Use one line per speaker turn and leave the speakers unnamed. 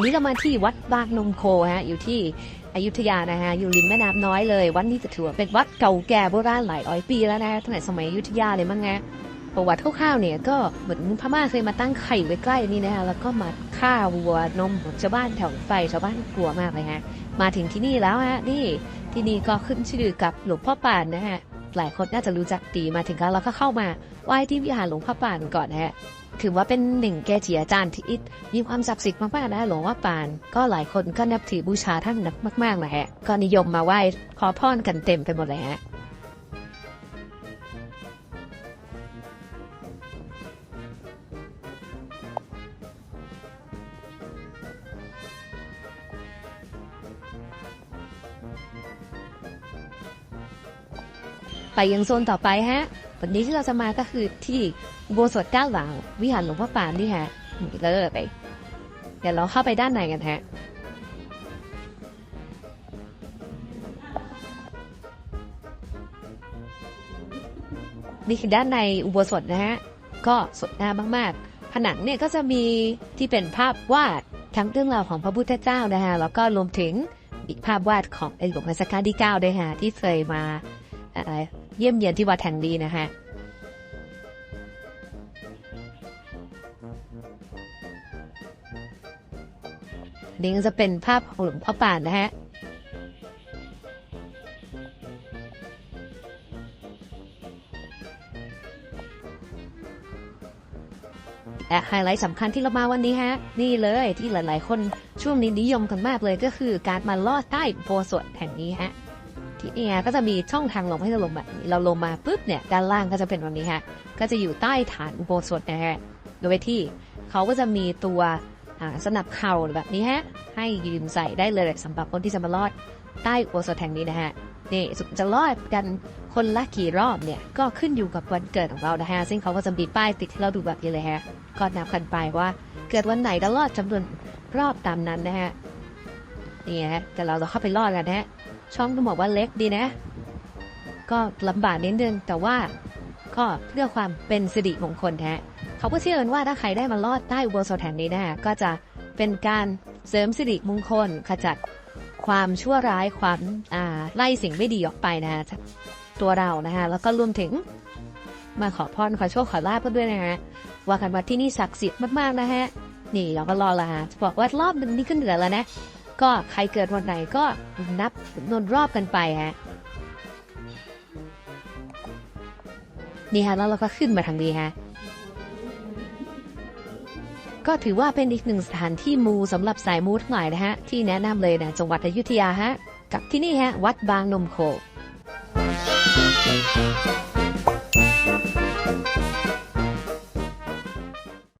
ันนี้เรามาที่วัดบางนมโคฮะอยู่ที่อยุธยานะฮะอยู่ริมแม่น้ำน้อยเลย วัดนี้จะถือว่าเป็นวัดเก่าแก่โบราณหลายร้อยปีแล้วนะตั้งแต่สมัยอยุธยาเลยมั้งไงประวัติคร่าวๆเนี่ยก็เหมือนพม่าเคยมาตั้งไข่ไว้ใกล้นี่นะฮะแล้วก็มาฆ่าวัวนมของชาวบ้านแถวไฟชาวบ้านกลัวมากเลยฮะมาถึงที่นี่แล้วฮะนี่ที่นี่ก็ขึ้นชื่อกับหลวงพ่อปานนะฮะ หลายคนน่าจะรู้จักดีมาถึงแล้วเราก็เข้ามาไหว้ที่วิหารหลวงพ่อปานก่อนนะฮะถือว่าเป็นหนึ่งเกจิอาจารย์ที่มีความศักดิ์สิทธิ์มากๆนะหลวงพ่อปาน ก็หลายคนก็นับถือบูชาท่านนักมากๆนะฮะก็นิยมมาไหว้ขอพรกันเต็มไปหมดเลยฮะ ไปยังโซนต่อไปฮะ วันนี้ที่เราจะมาก็คือที่อุโบสถด้าหลัง วิหารหลวงพ่อปานนี่ฮะเลยไป เดี๋ยวเราเข้าไปด้านในกันฮะนี่คือด้านในอุโบสถนะฮะ ก็สวยงามมากๆ ผนังเนี่ยก็จะมีที่เป็นภาพวาดทั้งเรื่องราวของพระพุทธเจ้านะฮะ แล้วก็รวมถึงอีกภาพวาดของในหลวงรัชกาลที่ 9 ด้วยฮะที่เคยมา เยี่ยมเยียนที่วัดแห่งนี้นะฮะนี่ก็จะเป็นภาพของหลวงพ่อป่านนะฮะและไฮไลท์สำคัญที่เรามาวันนี้ฮะ นี่เลยที่หลาย ๆ คนช่วงนี้นิยมกันมากเลยก็คือการมาลอดใต้โบสถแห่งนี้ฮะ ที่นี่ฮะก็จะมีช่องทางลงให้เราลงแบบนี้เราลงมาปุ๊บเนี่ยด้านล่างก็จะเป็นแบบนี้ฮะก็จะอยู่ใต้ฐานอุโบสถนะฮะโดยที่เขาก็จะมีตัวสนับเข่าแบบนี้ฮะให้ยืมใส่ได้เลยสำหรับคนที่จะมาลอดใต้อุโบสถแห่งนี้นะฮะนี่จะลอดกันคนละกี่รอบเนี่ยก็ขึ้นอยู่กับวันเกิดของเรานะฮะซึ่งเขาก็จะมีป้ายติดให้เราดูแบบนี้เลยฮะก็นับกันไปว่าเกิดวันไหนก็ลอดจำนวนรอบตามนั้นนะฮะนี่ฮะแต่เราจะเข้าไปลอดกันนะฮะ ช่องต้องบอกว่าเล็กดีนะ ก็ลำบากนิดนึง แต่ว่าก็เพื่อความเป็นสิริมงคลแท้เขาก็เชื่อกันว่าถ้าใครได้มาลอดใต้อุโบสถแห่งนี้นะก็จะเป็นการเสริมสิริมงคลขจัดความชั่วร้ายความอ่าไล่สิ่งไม่ดีออกไปนะฮะตัวเรานะฮะแล้วก็รวมถึงมาขอพรขอโชคขอลาบกันด้วยนะฮะว่ากันว่าที่นี่ศักดิ์สิทธิ์มากๆนะฮะนี่เราก็รอละฮะบอกว่ารอบหนึงนี่ขึ้นเหนือแล้วนะ ก็ใครเกิดวันไหนก็นับจำนวนรอบกันไปฮะนี่ฮะแล้วเราก็ขึ้นมาทางนี้ฮะก็ถือว่าเป็นอีกหนึ่งสถานที่มูสำหรับสายมูทั้งหลายนะฮะที่แนะนำเลยนะจังหวัดอยุธยาฮะกับที่นี่ฮะวัดบางนมโค